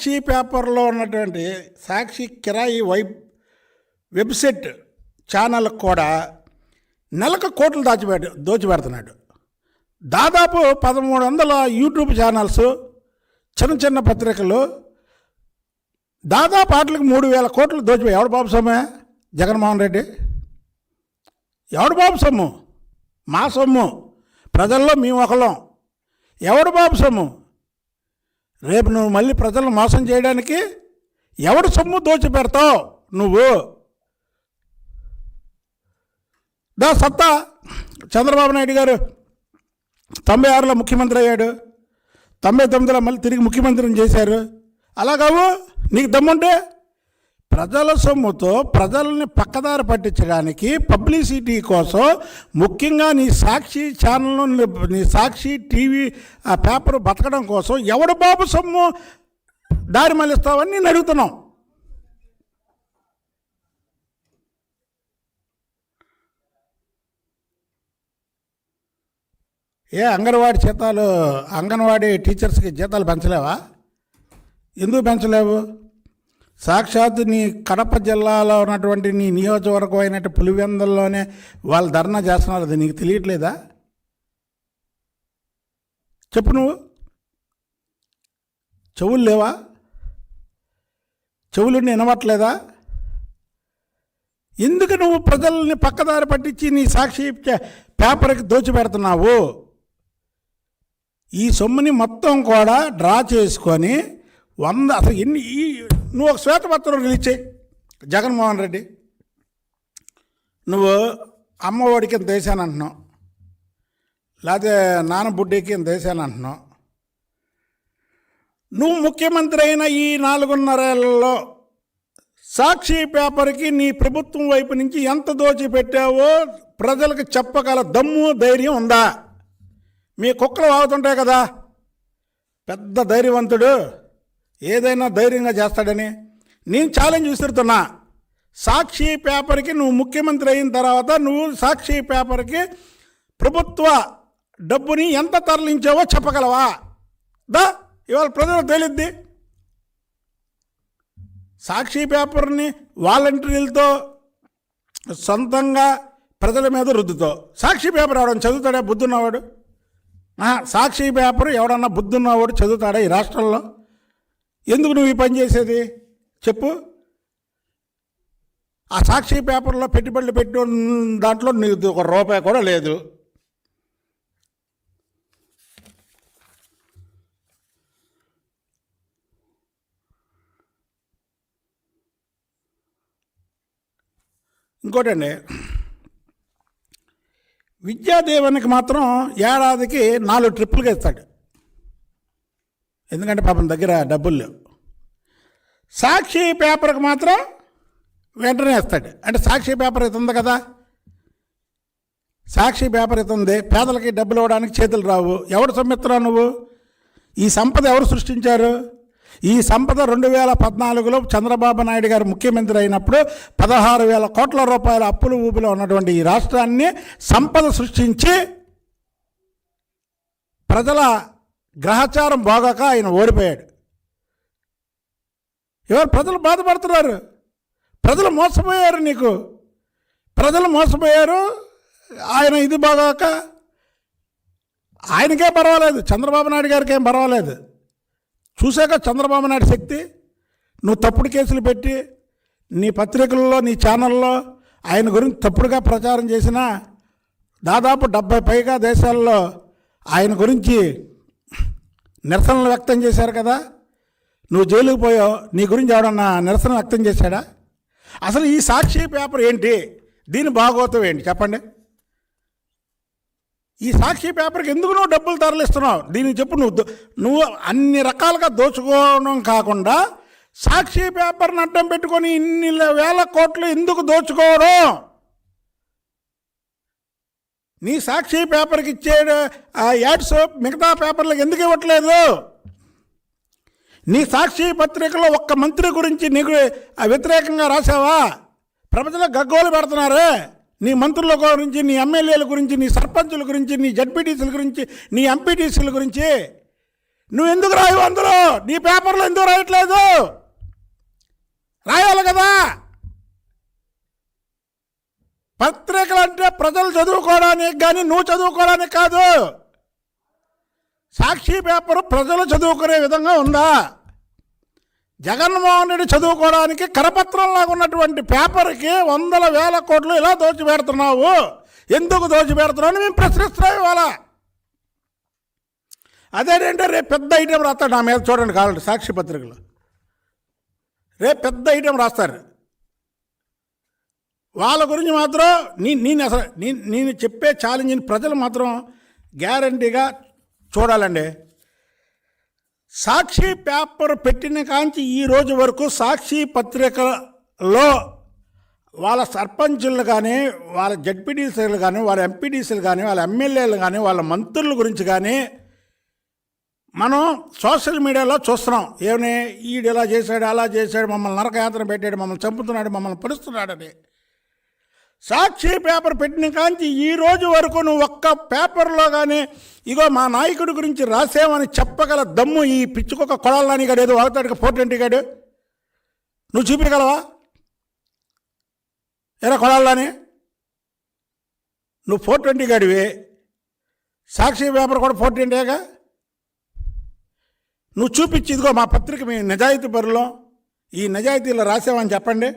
సాక్షి పేపర్లో ఉన్నటువంటి సాక్షి కిరాయి వైబ్ వెబ్సైట్ ఛానల్కి కూడా నెలకు కోట్లు దాచిపెట్ట దోచిపెడుతున్నాడు. దాదాపు పదమూడు వందల యూట్యూబ్ ఛానల్స్ చిన్న చిన్న పత్రికలు దాదాపు వాటికి మూడు వేల కోట్లు దోచిపోయి ఎవడు బాబు సొమ్మే? జగన్మోహన్ రెడ్డి? ఎవడు బాబు సొమ్ము? మా సొమ్ము. ప్రజల్లో మేము ఒకలం ఎవడు బాబు సొమ్ము? రేపు నువ్వు మళ్ళీ ప్రజలను మోసం చేయడానికి ఎవడు సొమ్ము దోచిపెడతావు నువ్వు. దా సత్తా. చంద్రబాబు నాయుడు గారు తొంభై ఆరులో ముఖ్యమంత్రి అయ్యాడు. తొంభై తొమ్మిదిలో మళ్ళీ తిరిగి ముఖ్యమంత్రిని చేశారు. అలా కావు నీకు దమ్ముంటే ప్రజల సొమ్ముతో ప్రజల్ని పక్కదారి పట్టించడానికి పబ్లిసిటీ కోసం ముఖ్యంగా నీ సాక్షి ఛానల్ నీ సాక్షి టీవీ ఆ పేపర్ బతకడం కోసం ఎవడు బాబు సొమ్ము దారి మళ్ళిస్తావని నేను అడుగుతున్నాం. ఏ అంగన్వాడీ జీతాలు అంగన్వాడీ టీచర్స్కి జీతాలు పెంచలేవా? ఎందుకు పెంచలేవు? సాక్షాత్ నీ కడప జిల్లాలో ఉన్నటువంటి నీ నియోజకవర్గం అయినట్టు పులివెందుల్లోనే వాళ్ళు ధర్నా చేస్తున్నారు. అది నీకు తెలియట్లేదా? చెప్పు నువ్వు. చెవులు లేవా? చెవులు వినవట్లేదా ఎందుకు నువ్వు ప్రజల్ని పక్కదారి పట్టించి నీ సాక్షి పేపర్కి దోచిపెడుతున్నావు? ఈ సొమ్ముని మొత్తం కూడా డ్రా చేసుకొని వంద అసలు ఎన్ని ఈ నువ్వు ఒక శ్వేతపత్రం రిలీజ్ చేయి. జగన్మోహన్ రెడ్డి. నువ్వు అమ్మఒడికి ఇంత వేసాను అంటున్నావు. లేకపోతే నాన్న బుడ్డికి ఇంత వేసాను అంటున్నావు. నువ్వు ముఖ్యమంత్రి అయిన ఈ నాలుగున్నరేళ్ళలో సాక్షి పేపర్కి నీ ప్రభుత్వం వైపు నుంచి ఎంత దోచి పెట్టావో ప్రజలకు చెప్పగల దమ్ము ధైర్యం ఉందా? మీ కుక్కలు వాగుతుంటాయి కదా. పెద్ద ధైర్యవంతుడు. ఏదైనా ధైర్యంగా చేస్తాడని నేను ఛాలెంజ్ విసురుతున్నా. సాక్షి పేపర్కి నువ్వు ముఖ్యమంత్రి అయిన తర్వాత నువ్వు సాక్షి పేపర్కి ప్రభుత్వ డబ్బుని ఎంత తరలించావో చెప్పగలవా? దా ఇవాళ ప్రజలకు తెలియద్ది సాక్షి పేపర్ని వాలంటీర్లతో సొంతంగా ప్రజల మీద రుద్దుతో. సాక్షి పేపర్ ఎవడన్నా చదువుతాడా? బుద్ధున్నవాడు? సాక్షి పేపర్ ఎవడన్నా బుద్ధున్నవాడు చదువుతాడా ఈ రాష్ట్రంలో? ఎందుకు నువ్వు ఈ పని చేసేది? చెప్పు. ఆ సాక్షి పేపర్లో పెట్టుబడులు పెట్టిన దాంట్లో నీకు ఒక రూపాయి కూడా లేదు. ఇంకోటండి విద్యాదేవనికి మాత్రం ఏడాదికి నాలుగు ట్రిప్పులుగా ఇస్తాడు. ఎందుకంటే పాపం దగ్గర డబ్బులు లేవు. సాక్షి పేపర్కి మాత్రం వెంటనే వేస్తాడు. అంటే సాక్షి పేపర్ ఇస్తుంది కదా? సాక్షి పేపర్ ఇస్తుంది పేదలకి డబ్బులు ఇవ్వడానికి చేతులు రావు. ఎవడు సొమ్మిస్తున్నావు నువ్వు? ఈ సంపద ఎవరు సృష్టించారు? ఈ సంపద రెండు వేల పద్నాలుగులో చంద్రబాబు నాయుడు గారు ముఖ్యమంత్రి అయినప్పుడు పదహారు వేల కోట్ల రూపాయల అప్పులు ఊపిలో ఉన్నటువంటి ఈ రాష్ట్రాన్ని సంపద సృష్టించి ప్రజల గ్రహచారం బాగాక ఆయన ఓడిపోయాడు. ఎవరు ప్రజలు బాధపడుతున్నారు? ప్రజలు మోసపోయారు నీకు. ప్రజలు మోసపోయారు ఆయన ఇది బాగాక ఆయనకే పర్వాలేదు చంద్రబాబు నాయుడు గారికి ఏం పర్వాలేదు. చూశాక చంద్రబాబు నాయుడు శక్తి నువ్వు తప్పుడు కేసులు పెట్టి నీ పత్రికల్లో నీ ఛానల్లో ఆయన గురించి తప్పుడుగా ప్రచారం చేసిన దాదాపు డెబ్బై పైగా దేశాల్లో ఆయన గురించి నిరసనలు వ్యక్తం చేశారు కదా? నువ్వు జైలుకు పోయావు నీ గురించి ఎవడన్నా నిరసన వ్యక్తం చేశాడా? అసలు ఈ సాక్షి పేపర్ ఏంటి? దీని భాగవతం ఏంటి? చెప్పండి. ఈ సాక్షి పేపర్కి ఎందుకు నువ్వు డబ్బులు తరలిస్తున్నావు? దీనికి చెప్పు నువ్వు నువ్వు అన్ని రకాలుగా దోచుకోవడం కాకుండా సాక్షి పేపర్ని అడ్డం పెట్టుకొని ఇన్ని వేల కోట్లు ఎందుకు దోచుకోవడం? నీ సాక్షి పేపర్కి ఇచ్చే ఆ యాడ్స్ మిగతా పేపర్లకు ఎందుకు ఇవ్వట్లేదు? నీ సాక్షి పత్రికలో ఒక్క మంత్రి గురించి నీకు వ్యతిరేకంగా రాసావా? ప్రపంచంలో గగ్గోలు పెడుతున్నారు. నీ మంత్రుల గురించి నీ ఎమ్మెల్యేల గురించి నీ సర్పంచుల గురించి నీ జడ్పీటీసీల గురించి నీ ఎంపీటీసీల గురించి. నువ్వు ఎందుకు రాయవు అందులో? నీ పేపర్లో ఎందుకు రాయట్లేదు? రాయాలి కదా? పత్రికలు అంటే ప్రజలు చదువుకోవడానికి కానీ నువ్వు చదువుకోవడానికి కాదు. సాక్షి పేపర్ ప్రజలు చదువుకునే విధంగా ఉందా? జగన్మోహన్ రెడ్డి చదువుకోవడానికి కరపత్రంలాగా ఉన్నటువంటి పేపర్కి వందల వేల కోట్లు ఇలా దోచిపెడుతున్నావు. ఎందుకు దోచిపెడుతున్నావు అని మేము ప్రశ్నిస్తున్నాం ఇవాళ. అదేంటంటే రేపు పెద్ద ఐటెం రాస్తాడు నా మీద చూడండి కావాలంటే సాక్షి పత్రికలు. రేపు పెద్ద ఐటెం రాస్తారు. వాళ్ళ గురించి మాత్రం నేను నేను అసలు నేను నేను చెప్పే ఛాలెంజ్ని ప్రజలు మాత్రం గ్యారంటీగా చూడాలండి. సాక్షి పేపర్ పెట్టిన కాంచి ఈ రోజు వరకు సాక్షి పత్రికలో వాళ్ళ సర్పంచులు కానీ వాళ్ళ జడ్పీటీసీలు కానీ వాళ్ళ ఎంపీటీసీలు కానీ వాళ్ళ ఎమ్మెల్యేలు కానీ వాళ్ళ మంత్రుల గురించి కానీ మనం సోషల్ మీడియాలో చూస్తున్నాం. ఏమని ఈడు ఇలా చేశాడు అలా చేశాడు మమ్మల్ని నరకయాత్ర పెట్టాడు మమ్మల్ని చంపుతున్నాడు మమ్మల్ని పరుస్తున్నాడని. సాక్షి పేపర్ పెట్టిన కాంచి ఈ రోజు వరకు నువ్వు ఒక్క పేపర్లో కానీ ఇగో మా నాయకుడి గురించి రాసేవని చెప్పగల దమ్ము ఈ పిచ్చుకొక కొడాలని గాడు ఏదో వాగుతాడు ఫోర్ ట్వంటీ గాడు నువ్వు చూపించగలవా? ఎరా కొడాలని? నువ్వు ఫోర్ ట్వంటీ గడివి సాక్షి పేపర్ కూడా ఫోర్ ట్వంటీగా నువ్వు చూపించి ఇదిగో మా పత్రిక మీ నిజాయితీ పరులో ఈ నిజాయితీలో రాసావని చెప్పండి.